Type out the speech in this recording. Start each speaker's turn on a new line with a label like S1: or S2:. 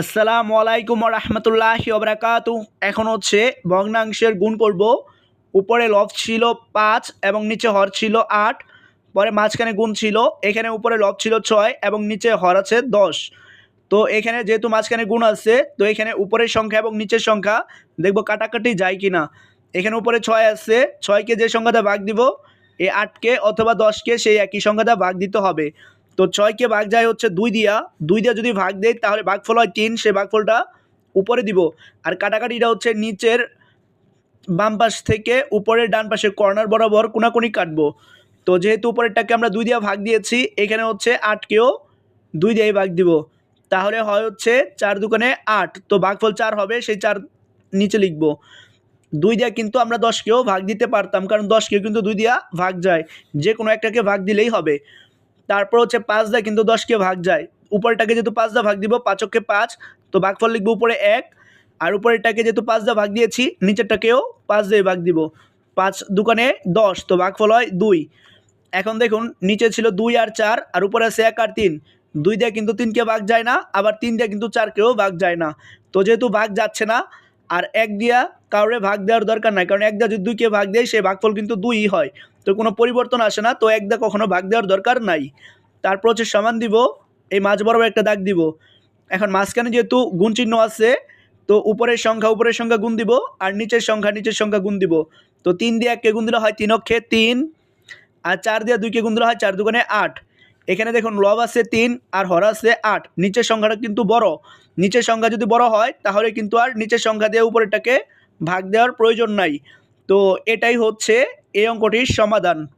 S1: আসসালামু আলাইকুম রহমতুল্লাহ ওবরাকাতু। এখন হচ্ছে ভগ্নাংশের গুণ করব উপরে লব ছিল পাঁচ এবং নিচে হর ছিল আট। পরে মাঝখানে গুণ ছিল, এখানে উপরে লব ছিল ছয় এবং নিচে হর আছে দশ। তো এখানে যেহেতু মাঝখানে গুণ আছে, তো এখানে উপরের সংখ্যা এবং নিচের সংখ্যা দেখব কাটাকাটি যায় কি না এখানে উপরে ছয় আছে, ছয়কে যে সংখ্যাটা ভাগ দিব, এই আটকে অথবা দশকে সেই একই সংখ্যাটা ভাগ দিতে হবে। তো ছয়কে ভাগ যায় হচ্ছে দুই দিয়া। দুই দিয়া যদি ভাগ দেয় তাহলে ভাগফল হয় তিন, সে ভাগফলটা উপরে দিব। আর কাটাকাটিটা হচ্ছে নিচের বাম পাশ থেকে উপরের ডান পাশের কর্নার বরাবর কোনাকুনি কাটবো। তো যেহেতু উপরেরটাকে আমরা দুই দিয়া ভাগ দিয়েছি, এখানে হচ্ছে আটকেও দুই দিয়েই ভাগ দিব। তাহলে হয় হচ্ছে চার দোকানে আট। তো ভাগফল চার হবে, সেই চার নিচে লিখব। দুই দিয়া কিন্তু আমরা দশকেও ভাগ দিতে পারতাম, কারণ দশকেও কিন্তু দুই দিয়া ভাগ যায়। যে কোনো একটাকে ভাগ দিলেই হবে। তারপর হচ্ছে পাঁচ দা কিন্তু দশকে ভাগ যায়। উপরটাকে যেহেতু পাঁচ দা ভাগ দিব, পাঁচককে পাঁচ, তো ভাগফল লিখব উপরে এক, আর উপরেরটাকে যেহেতু পাঁচ দা ভাগ দিয়েছি, নিচেরটাকেও পাঁচ দিয়ে ভাগ দিব। পাঁচ দোকানে দশ, তো ভাগফল হয় দুই। এখন দেখুন, নিচে ছিল দুই আর চার, আর উপরে আছে এক আর তিন। দুই দিয়ে কিন্তু তিনকে ভাগ যায় না, আবার তিন দিয়ে কিন্তু চারকেও ভাগ যায় না। তো যেহেতু ভাগ যাচ্ছে না আর এক দিয়া কাউরে ভাগ দেওয়ার দরকার নাই, কারণ এক দিয়া যদি দুইকে ভাগ দেয় সে ভাগফল কিন্তু দুইই হয়। তো কোনো পরিবর্তন আসে না, তো এক দা কখনো ভাগ দেওয়ার দরকার নাই। তারপর হচ্ছে সমান দিব, এই মাঝ বরাবর একটা দাগ দিব। এখন মাঝখানে যেহেতু গুণ চিহ্ন আছে, তো উপরের সংখ্যা উপরের সংখ্যা গুণ দিব, আর নিচের সংখ্যা নিচের সংখ্যা গুণ দিব। তো তিন দিয়ে এককে গুণ দিলে হয় তিন অক্ষে তিন, আর চার দিয়ে দুইকে গুণ দিলে হয় চার দুগুণে আট। এখানে দেখুন, লব আছে তিন আর হর আছে আট। নিচের সংখ্যাটা কিন্তু বড়। নিচের সংখ্যা যদি বড় হয়, তাহলে কিন্তু আর নিচের সংখ্যা দিয়ে উপরেটাকে ভাগ দেওয়ার প্রয়োজন নাই। তো এটাই হচ্ছে এই অঙ্কটির সমাধান।